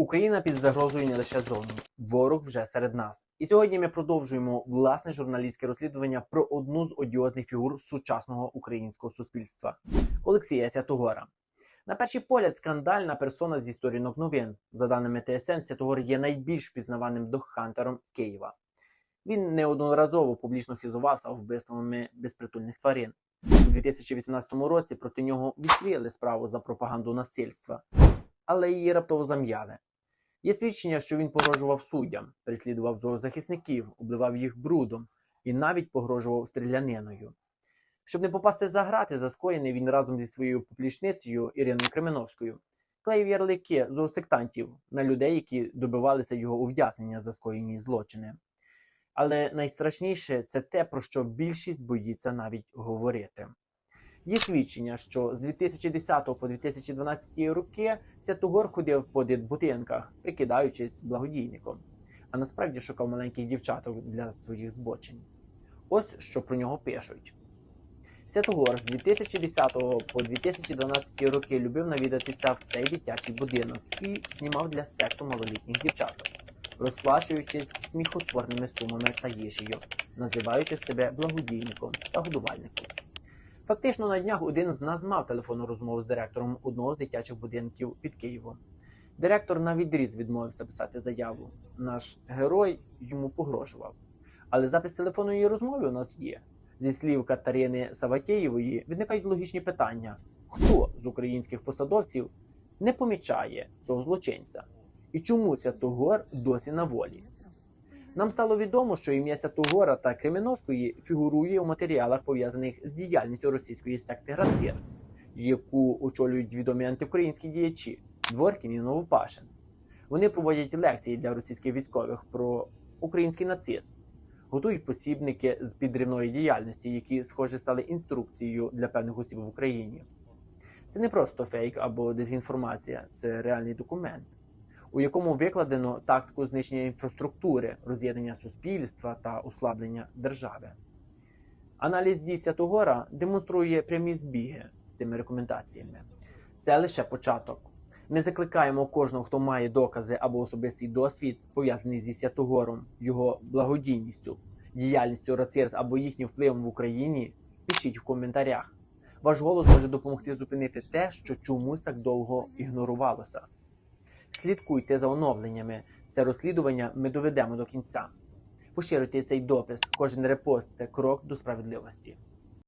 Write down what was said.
Україна під загрозою не лише зону. Ворог вже серед нас. І сьогодні ми продовжуємо власне журналістське розслідування про одну з одіозних фігур сучасного українського суспільства Олексія Святогора. На перший погляд, скандальна персона зі сторінок новин. За даними ТСН, Святогор є найбільш пізнаваним доххантером Києва. Він неодноразово публічно хизувався вбивствами безпритульних тварин. У 2018 році проти нього відкрили справу за пропаганду насильства, але її раптово зам'яли. Є свідчення, що він погрожував суддям, переслідував зоозахисників, обливав їх брудом і навіть погрожував стріляниною. Щоб не попасти за грати за скоєне, він разом зі своєю поплічницею Іриною Кременовською клеїв ярлики зоосектантів на людей, які добивалися його ув'язнення за скоєні злочини. Але найстрашніше це те, про що більшість боїться навіть говорити. Є свідчення, що з 2010 по 2012 роки Святогор ходив по будинках, прикидаючись благодійником, а насправді шукав маленьких дівчаток для своїх збочень. Ось що про нього пишуть. Святогор з 2010 по 2012 роки любив навідатися в цей дитячий будинок і знімав для сексу малолітніх дівчаток, розплачуючись сміхотворними сумами та їжею, називаючи себе благодійником та годувальником. Фактично на днях один з нас мав телефонну розмову з директором одного з дитячих будинків під Києвом. Директор на відріз відмовився писати заяву. Наш герой йому погрожував. Але запис телефонної розмови у нас є. Зі слів Катерини Саватєєвої виникають логічні питання: хто з українських посадовців не помічає цього злочинця? І чому Святогор досі на волі? Нам стало відомо, що ім'я Святогора та Кременовської фігурує у матеріалах, пов'язаних з діяльністю російської секти Грацєрс, яку очолюють відомі антиукраїнські діячі Дворкін і Новопашин. Вони проводять лекції для російських військових про український нацизм, готують посібники з підривної діяльності, які, схоже, стали інструкцією для певних осіб в Україні. Це не просто фейк або дезінформація, це реальний документ у якому викладено тактику знищення інфраструктури, роз'єднання суспільства та ослаблення держави. Аналіз дій Святогора демонструє прямі збіги з цими рекомендаціями. Це лише початок. Ми закликаємо кожного, хто має докази або особистий досвід, пов'язаний зі Святогором, його благодійністю, діяльністю РАЦИРС або їхнім впливом в Україні. Пишіть в коментарях. Ваш голос може допомогти зупинити те, що чомусь так довго ігнорувалося. Слідкуйте за оновленнями. Це розслідування ми доведемо до кінця. Поширюйте цей допис. Кожен репост це крок до справедливості.